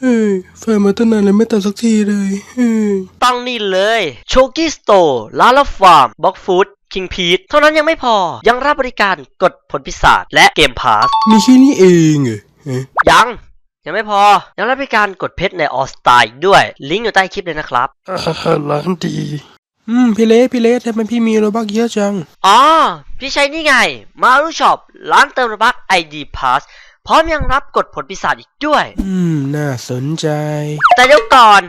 เฮ้ยไฟมาตั้งนานแล้วไม่ตัดสักทีเลยเฮ้ยต้องนี่เลย โชกี้สโตร์ลาลาฟาร์มบ็อกฟู้ดคิงพีทเท่านั้นยังไม่พอ ยังรับบริการกดผลพิศาจและเกมพาส มีแค่นี้เองเหรอฮะยัง ยังไม่พอ ยังรับบริการกดเพชรในออสตาด้วย ลิงก์อยู่ใต้คลิปเลยนะครับอาหารร้านดี อืมพี่เล็กพี่เล็กทำไมพี่มีโรบักเยอะจัง อ๋อ พี่ใช้นี่ไง มารูช็อปร้านเติมระบัก ID Pass พ ร้อมยังรับกดผลพิศาจอีกด้วย อืม น่าสนใจ แต่เดี๋ยวก่อน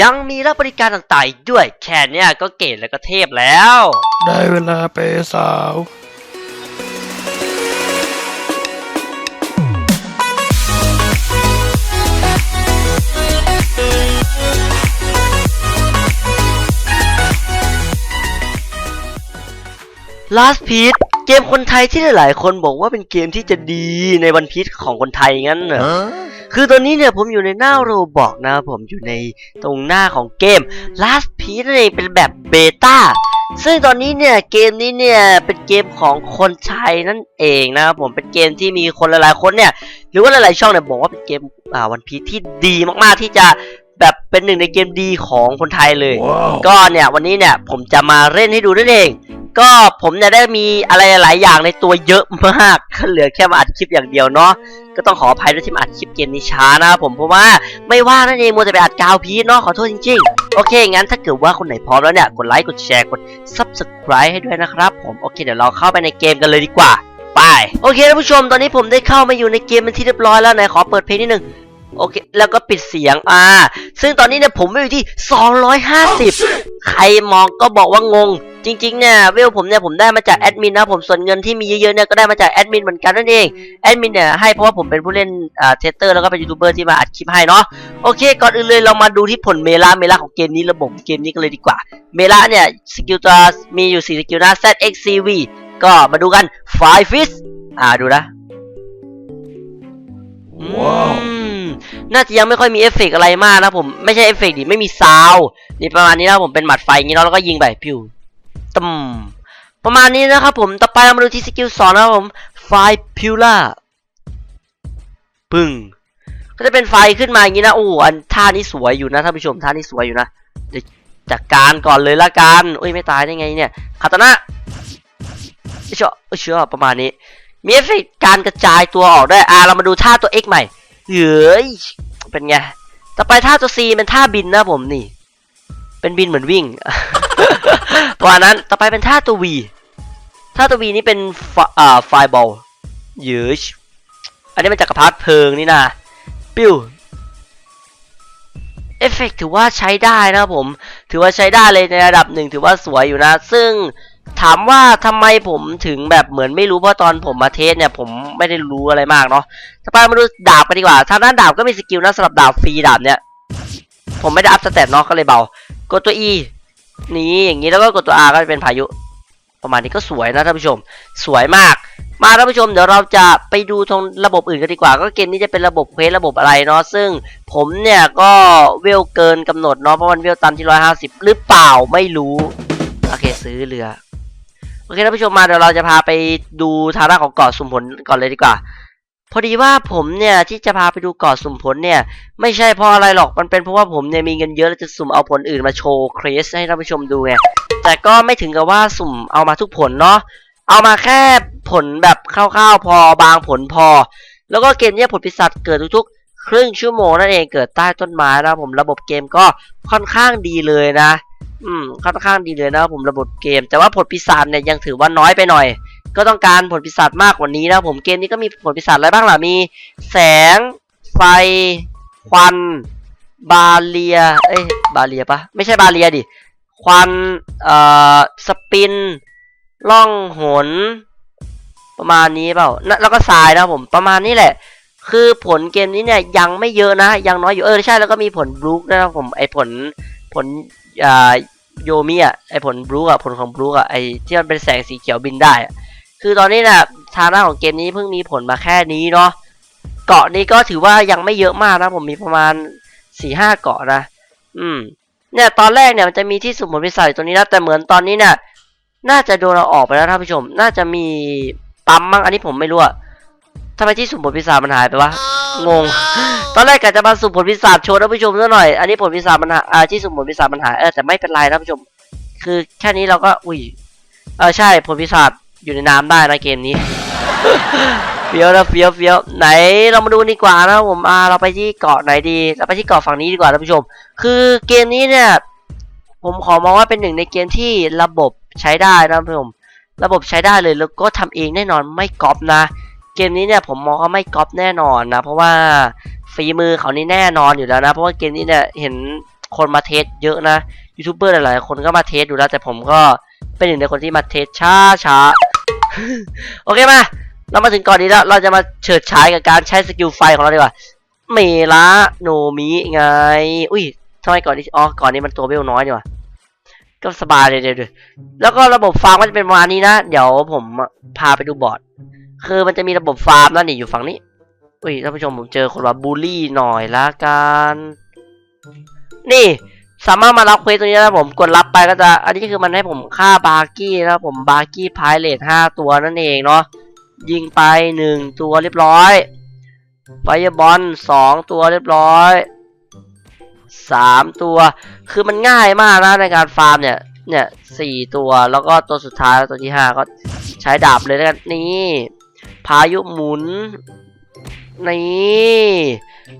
ยังมีรับบริการต่างๆอีกด้วย แค่เนี้ยก็เก๋แล้วก็เทพแล้ว ได้เวลาไปสาว Last Piece เกมคนไทยที่หลายๆ คนบอกว่าเป็นเกมที่จะดีในวันพีชของคนไทยงั้นเหรอคือตอนนี้เนี่ยผมอยู่ในหน้าโรบอกนะครับผมอยู่ในตรงหน้าของเกม Last Piece นั่นเองเป็นแบบเบต้าซึ่งตอนนี้เนี่ยเกมนี้เนี่ยเป็นเกมของคนไทยนั่นเองนะครับผมเป็นเกมที่มีคนหลายๆคนเนี่ยหรือว่าหลายๆช่องเนี่ยบอกว่าเป็นเกมอ่าวันพีที่ดีมากๆที่จะแบบเป็นหนึ่งในเกมดีของคนไทยเลยว้าวก็เนี่ยวันนี้เนี่ยผมจะมาเล่นให้ดูนั่นเอง ก็ผมเนี่ยได้มีอะไรหลายอย่างในตัวเยอะมากเหลือแค่มาอัดคลิปอย่างเดียวเนาะก็ต้องขออภัยด้วยที่มาอัดคลิปเกมนี้ช้านะครับผมเพราะว่าไม่ว่านั่นเองมัวแต่ไปอัดกาวพีเนาะขอโทษจริงๆ โอเค งั้นถ้าเกิดว่าคนไหนพร้อมแล้วเนี่ย กดไลค์กดแชร์กด subscribe ให้ด้วยนะครับผมโอเคเดี๋ยวเราเข้าไปในเกมกันเลยดีกว่า ไป โอเคท่านผู้ชมตอนนี้ผมได้เข้ามาอยู่ในเกมเป็นที่เรียบร้อยแล้วไหนขอเปิดเพลงนิดนึงโอเค แล้วก็ปิดเสียง อ่า ซึ่งตอนนี้เนี่ยผมอยู่ที่ 250 ใครมองก็บอกว่างง จริงๆเนี่ยเวลผมเนี่ยผมได้มาจากแอดมินนะผมส่วนเงินที่มีเยอะๆเนี่ยก็ได้มาจากแอดมินเหมือนกันนั่นเองแอดมินเนี่ยให้เพราะว่าผมเป็นผู้เล่นอ่าเทสเตอร์แล้วก็เป็นยูทูบเบอร์ที่มาอัดคลิปให้เนาะโอเคก่อนอื่นเลยเรามาดูที่ผลเมล่าเมล่าของเกมนี้ระบบเกมนี้กันเลยดีกว่า เมล่าเนี่ยสกิลตัวมีอยู่4สกิลนะ ZXCV ก็มาดูกันไฟฟิสอ่าดูนะว้าวอืมน่าจะยังไม่ค่อยมีเอฟเฟกต์อะไรมากนะผม ไม่ใช่เอฟเฟกต์ดิไม่มีซาวด์นี่ประมาณนี้นะผมเป็นหมัดไฟอย่างนี้เนาะแล้วก็ยิงไปพิว ตึมประมาณนี้นะครับผม ต่อไปเรามาดูที่สกิลสองนะครับผมไฟพิวล่าปึ้งก็จะเป็นไฟขึ้นมาอย่างนี้นะโอ้อันท่านี้สวยอยู่นะท่านผู้ชมท่านี้สวยอยู่นะเดี๋ยวจัดการก่อนเลยละกันโอ้ยไม่ตายได้ไงเนี่ยคาตานะเชื่อเชื่อประมาณนี้ มีเอฟเฟกการกระจายตัวออกได้อ่าเรามาดูท่าตัว X ใหม่เฮ้ยเป็นไงต่อไปท่าตัว C เป็นท่าบินนะผมนี่ เป็นบินเหมือนวิ่งประมาณนั้นต่อไปเป็นท่าตัว V ท่าตัว V นี่เป็นไฟอ่าไฟบอลเยืชอันนี้มันจักรพรรดิเพลิงนี่นะปิ้วเอฟเฟกต์ถือว่าใช้ได้นะครับผม ถือว่าใช้ได้เลยในระดับหนึ่งถือว่าสวยอยู่นะ ซึ่งถามว่าทำไมผมถึงแบบเหมือนไม่รู้เพราะตอนผมมาเทสเนี่ยผมไม่ได้รู้อะไรมากเนาะต่อไปมาดูดาบกันดีกว่าทางด้านดาบก็มีสกิลนะสำหรับดาบฟรีดาบเนี่ย ผมไม่ได้อัพสเตตเนาะก็เลยเบา กดตัว E นี่อย่างนี้แล้วก็กดตัว R ก็จะเป็นพายุ ประมาณนี้ก็สวยนะท่านผู้ชม สวยมาก มาท่านผู้ชมเดี๋ยวเราจะไปดูตรงระบบอื่นกันดีกว่า ก็เกมนี้จะเป็นระบบเควสระบบอะไรเนาะซึ่งผมเนี่ยก็เวลเกินกำหนดเนาะเพราะมันเวลตันที่ร้อยหาสิบหรือเปล่าไม่รู้โอเคซื้อเรือโอเคท่านผู้ชมมาเดี๋ยวเราจะพาไปดูทางด้านของเกาะสุ่มผลก่อนเลยดีกว่า พอดีว่าผมเนี่ยที่จะพาไปดูเกาะสุ่มผลเนี่ย ไม่ใช่เพราะอะไรหรอกมันเป็นเพราะว่าผมเนี่ยมีเงินเยอะแล้วจะสุ่มเอาผลอื่นมาโชว์เครสให้ท่านผู้ชมดูไงแต่ก็ไม่ถึงกับว่าสุ่มเอามาทุกผลเนาะเอามาแค่ผลแบบคร่าวๆพอบางผลพอ แล้วก็เกมเนี้ยผลพิศาจเกิดทุกๆ ครึ่งชั่วโมงนั่นเองเกิดใต้ต้นไม้นะผมระบบเกมก็ค่อนข้างดีเลยนะ อืมค่อนข้างดีเลยนะผมระบบเกม แต่ว่าผลปีศาจเนี่ยยังถือว่าน้อยไปหน่อย ก็ต้องการผลปีศาจมากกว่านี้นะผมเกมนี้ก็มีผลปีศาจอะไรบ้างล่ะมี แสง ไฟ ควัน บาเลีย เอ้ยบาเลียปะไม่ใช่บาเลียดิ ควัน เอ่อ สปิน ล่องหน ประมาณนี้เปล่า แล้วก็ทรายนะผมประมาณนี้แหละ คือผลเกมนี้เนี่ยยังไม่เยอะนะ ยังน้อยอยู่เออใช่แล้วก็มีผลบลูคด้วยนะครับผมไอผลผลอ่าโยมิอะไอผลบลูคอะผลของบลูคอะไอที่มันเป็นแสงสีเขียวบินได้อะ คือตอนนี้นะทางหน้าของเกมนี้เพิ่งมีผลมาแค่นี้เนาะเกาะนี้ก็ถือว่ายังไม่เยอะมากนะ ผมมีประมาณสี่ห้าเกาะนะ อืม เนี่ยตอนแรกเนี่ยมันจะมีที่สุมผลพิศาจอยู่ตรงนี้นะแต่เหมือนตอนนี้เนี่ยน่าจะโดนเราออกไปแล้วท่านผู้ชม น่าจะมีปั๊มมั้งอันนี้ผมไม่รู้อะทำไมที่สุ่มผลพิศาจมันหายไปวะ งง ตอนแรกกะจะมาสุ่มผลพิศาจโชว์ท่านผู้ชมซะหน่อย อันนี้ผลพิศาจมันหายอ่าที่สุ่มผลพิศาจมันหาย เออแต่ไม่เป็นไรท่านผู้ชม คือแค่นี้เราก็ อุ้ย เออใช่ผลพิศาจ อยู่ในน้ำได้นะเกมนี้เฟี้ยวนะเฟี้ยวเฟี้ยวไหนเรามาดูดีกว่านะผมอ่าเราไปที่เกาะไหนดีเราไปที่เกาะฝั่งนี้ดีกว่าท่านผู้ชม คือเกมนี้เนี่ย ผมขอมองว่าเป็นหนึ่งในเกมที่ระบบใช้ได้นะท่านผู้ชมระบบใช้ได้เลยแล้วก็ทำเองแน่นอนไม่ก๊อปนะ เกมนี้เนี่ยผมมองว่าไม่ก๊อปแน่นอนนะ เพราะว่าฝีมือเขานี่แน่นอนอยู่แล้วนะ เพราะว่าเกมนี้เนี่ยเห็นคนมาเทสเยอะนะยูทูบเบอร์หลายๆคนก็มาเทสอยู่แล้วแต่ผมก็เป็นหนึ่งในคนที่มาเทสช้าช้า โอเคมา เรามาถึงก่อนนี้แล้ว เราจะมาเฉิดฉายกับการใช้สกิลไฟของเราดีกว่าเมละโนมิไง อุ้ยทำไมก่อนนี้ อ๋อ ก่อนนี้มันตัวเวลน้อยดีกว่าก็สบายเลยเดี๋ยวๆแล้วก็ระบบฟาร์มก็จะเป็นประมาณนี้นะ เดี๋ยวผมพาไปดูบอร์ด คือมันจะมีระบบฟาร์มนะนี่อยู่ฝั่งนี้ อุ้ยท่านผู้ชมผมเจอคนว่าบูลลี่หน่อยละกัน นี่ สามารถมารับเควสตัวนี้นะผมกดรับไปก็จะ อันนี้คือมันให้ผมฆ่าบาร์กี้นะผมบาร์กี้พายเลทห้าตัวนั่นเองเนาะยิงไปหนึ่งตัวเรียบร้อยไฟบอลสองตัวเรียบร้อยสามตัว คือมันง่ายมากนะในการฟาร์มเนี่ย เนี่ยสี่ตัวแล้วก็ตัวสุดท้ายตัวที่ห้าก็ใช้ดาบเลยแล้วกันนี่พายุหมุนนี่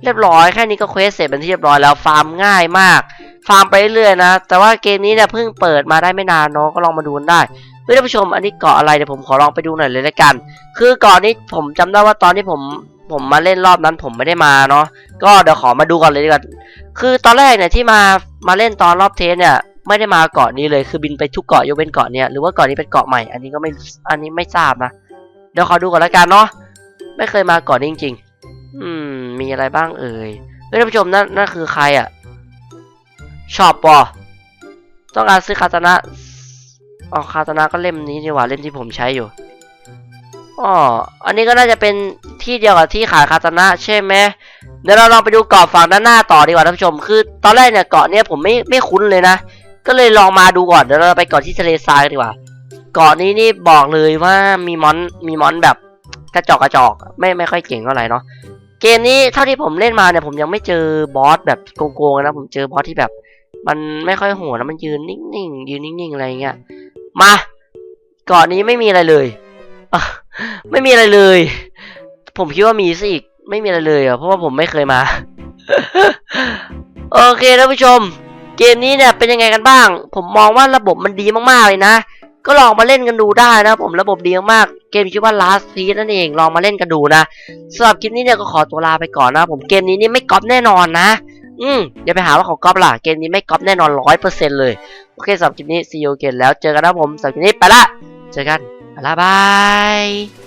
เรียบร้อยแค่นี้ก็เควสเสร็จเป็นที่เรียบร้อยแล้วฟาร์มง่ายมาก ฟาร์มไปเรื่อยๆนะ แต่ว่าเกมนี้เนี่ยเพิ่งเปิดมาได้ไม่นานเนาะก็ลองมาดูกันได้เฮ้ยท่านผู้ชมอันนี้เกาะอะไรเดี๋ยวผมขอลองไปดูหน่อยเลยละกัน คือเกาะนี้ผมจำได้ว่าตอนที่ผมผมมาเล่นรอบนั้นผมไม่ได้มาเนาะก็เดี๋ยวขอมาดูก่อนเลยดีกว่าคือตอนแรกเนี่ยที่มามาเล่นตอนรอบเทสเนี่ยไม่ได้มาเกาะนี้เลยคือบินไปทุกเกาะยกเว้นเกาะเนี้ยหรือว่าเกาะนี้เป็นเกาะใหม่อันนี้ก็ไม่อันนี้ไม่ทราบนะเดี๋ยวขอดูก่อนละกันเนาะไม่เคยมาเกาะนี้จริง ๆ อืมมีอะไรบ้างเอ่ยเฮ้ยท่านผู้ชมนั่นนั่นคือใครอะ ชอบปอต้องการซื้อคาตานะอ๋อคาตานะก็เล่มนี้ดีกว่าเล่มที่ผมใช้อยู่อ๋ออันนี้ก็น่าจะเป็นที่เดียวกับที่ขายคาตานะใช่ไหมเดี๋ยวเราลองไปดูเกาะฝั่งด้านหน้าต่อดีกว่าท่านผู้ชม คือตอนแรกเนี่ยเกาะเนี้ยผมไม่ไม่คุ้นเลยนะ ก็เลยลองมาดูก่อนเดี๋ยวเราไปเกาะที่ทะเลทรายดีกว่า เกาะนี้นี่บอกเลยว่ามีมอนมีมอนแบบกระจอกกระจอกไม่ไม่ค่อยเก่งเท่าไหร่เนาะเกมนี้เท่าที่ผมเล่นมาเนี่ยผมยังไม่เจอบอสแบบโกงๆนะผมเจอบอสที่แบบ มันไม่ค่อยโหดนะมันยืนนิ่งๆยืนนิ่งๆอะไรเงี้ยมาเกาะนี้ไม่มีอะไรเลยไม่มีอะไรเลย ผมคิดว่ามีซะอีกไม่มีอะไรเลยอะเพราะว่าผมไม่เคยมา โอเคท่านผู้ชม เกมนี้เนี่ยเป็นยังไงกันบ้าง ผมมองว่าระบบมันดีมากๆเลยนะก็ลองมาเล่นกันดูได้นะผมระบบดีมากๆเกมชื่อว่า Last Piece นั่นเองลองมาเล่นกันดูนะสำหรับคลิปนี้เนี่ยก็ขอตัวลาไปก่อนนะผมเกมนี้นี่ไม่ก๊อปแน่นอนนะ อืมอย่าไปหาว่าของก๊อปล่ะ เกมนี้ไม่ก๊อปแน่นอนร้อยเปอร์เซ็นต์เลย โอเคสำหรับคลิปนี้ซีโอเกนแล้วเจอกันนะผมสำหรับคลิปนี้ไปละ เจอกันไปละบาย